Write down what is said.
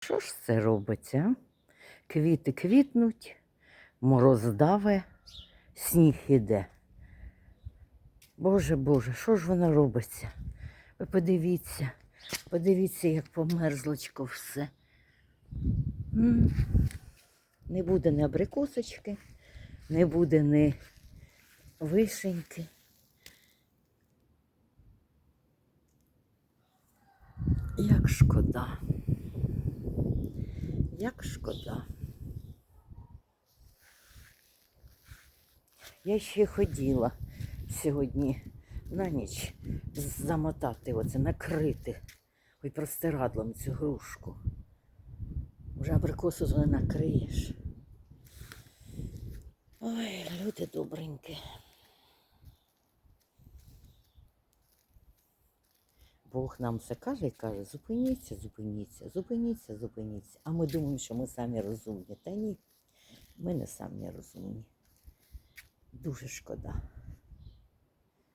Що ж це робиться? Квіти квітнуть, мороз даве, сніг іде. Боже Боже, що ж воно робиться? Ви подивіться, подивіться, як померзлочко все. Не буде ні абрикосочки, не буде ні вишеньки. Як шкода. Як шкода. Я ще хотіла сьогодні на ніч замотати оце, накрити ой, простирадлом цю грушку. Вже абрикосу не накриєш. Ой, люди добренькі. Бог нам все каже і каже, зупиніться, зупиніться, зупиніться, зупиніться. А ми думаємо, що ми самі розумні. Та ні, ми не самі розумні. Дуже шкода.